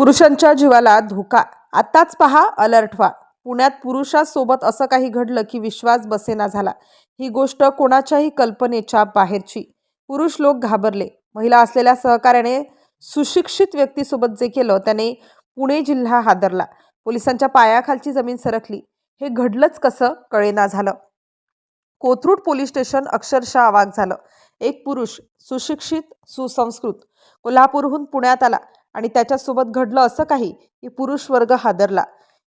पुरुषांच्या जीवाला धोका. आत्ताच पहा अलर्ट व्हा. पुण्यात पुरुषासोबत असं काही घडलं की विश्वास बसेना झाला. ही गोष्ट कोणाच्याही कल्पनेच्या बाहेरची. पुरुष लोक घाबरले. महिला असलेल्या सहकार्याने सुशिक्षित व्यक्तीसोबत जे केलं त्याने पुणे जिल्हा हादरला. पोलिसांच्या पायाखालची जमीन सरकली. हे घडलंच कसं कळेना झालं. कोथरूड पोलीस स्टेशन अक्षरशः अवाक झालं. एक पुरुष सुशिक्षित सुसंस्कृत कोल्हापूरहून पुण्यात आला. आणि त्याच्यासोबत घडलं असं काही की पुरुष वर्ग हादरला.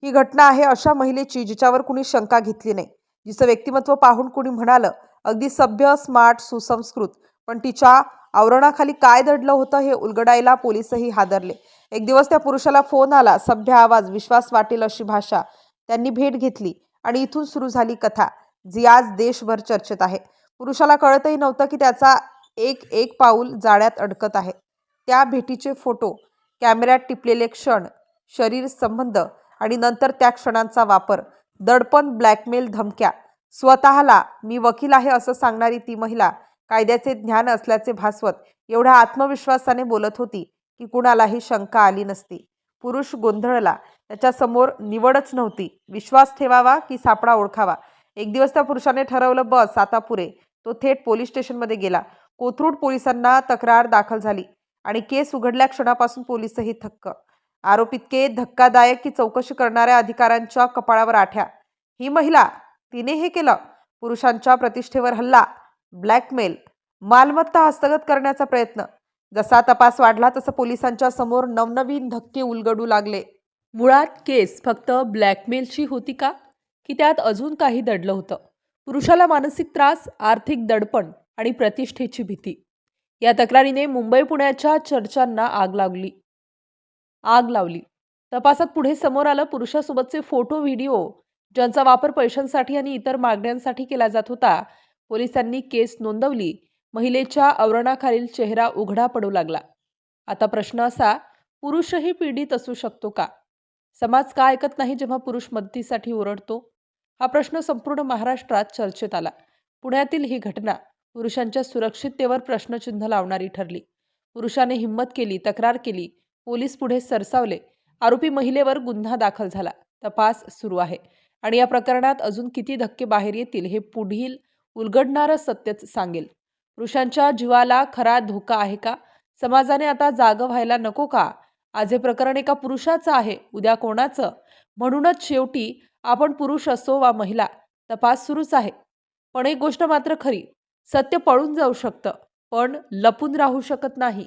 ही घटना आहे अशा महिलेची जिच्यावर कुणी शंका घेतली नाही. जिचं व्यक्तिमत्व पाहून कुणी म्हणालं अगदी सभ्य स्मार्ट सुसंस्कृत. पण तिच्या आवरणाखाली काय दडलं होतं हे उलगडायला पोलीसही हादरले. एक दिवस त्या पुरुषाला फोन आला सभ्य आवाज विश्वास वाटेल अशी भाषा. त्यांनी भेट घेतली आणि इथून सुरू झाली कथा जी आज देशभर चर्चेत आहे. पुरुषाला कळतही नव्हतं की त्याचा एक एक पाऊल जाळ्यात अडकत आहे. त्या भेटीचे फोटो कॅमेऱ्यात टिपलेले क्षण शरीर संबंध आणि नंतर त्या क्षणांचा वापर. दडपण ब्लॅकमेल धमक्या. स्वतःला मी वकील आहे असं सांगणारी ती महिला कायद्याचे ज्ञान असल्याचे भासवत एवढ्या आत्मविश्वासाने बोलत होती की कुणालाही शंका आली नसती. पुरुष गोंधळला. त्याच्यासमोर निवडच नव्हती. विश्वास ठेवावा की सापळा ओळखावा? एक दिवस त्या पुरुषाने ठरवलं बस आता पुरे. तो थेट पोलीस स्टेशनमध्ये गेला. कोथरूड पोलिसांना तक्रार दाखल झाली. आणि केस उघडल्या क्षणापासून पोलिसही थक्क. आरोप इतके धक्कादायक की चौकशी करणाऱ्या अधिकाऱ्यांच्या कपाळावर आठ्या. ही महिला तिने हे केलं. पुरुषांच्या प्रतिष्ठेवर हल्ला ब्लॅकमेल मालमत्ता हस्तगत करण्याचा प्रयत्न. जसा तपास वाढला तसं पोलिसांच्या समोर नवनवीन धक्के उलगडू लागले. मुळात केस फक्त ब्लॅकमेलची होती का? की त्यात अजून काही दडलं होतं? पुरुषाला मानसिक त्रास आर्थिक दडपण आणि प्रतिष्ठेची भीती. या तक्रारीने मुंबई पुण्याच्या चर्चांना आग लागली. आग लावली. तपासात पुढे समोर आलं पुरुषासोबतचे फोटो व्हिडिओ ज्यांचा वापर पैशांसाठी आणि इतर मागण्यांसाठी केला जात होता पोलिसांनी केस नोंदवली. महिलेच्या आवरणाखालील चेहरा उघडा पडू लागला. आता प्रश्न असा पुरुषही पीडित असू शकतो का? समाज का ऐकत नाही जेव्हा पुरुष मदतीसाठी ओरडतो? हा प्रश्न संपूर्ण महाराष्ट्रात चर्चेत आला. पुण्यातील ही घटना पुरुषांच्या सुरक्षिततेवर प्रश्नचिन्ह लावणारी ठरली. पुरुषाने हिंमत केली तक्रार केली. पोलीस पुढे सरसावले. आरोपी महिलेवर गुन्हा दाखल झाला. तपास सुरू आहे. आणि या प्रकरणात अजून किती धक्के बाहेर येतील हे पुढील उलगडणारं सत्यच सांगेल. पुरुषांच्या जीवाला खरा धोका आहे का? समाजाने आता जाग व्हायला नको का? आज हे प्रकरण एका पुरुषाचं आहे उद्या कोणाचं? म्हणूनच शेवटी आपण पुरुष असो वा महिला तपास सुरूच आहे. पण एक गोष्ट मात्र खरी सत्य पळून जाऊ शकतं पण लपून राहू शकत नाही.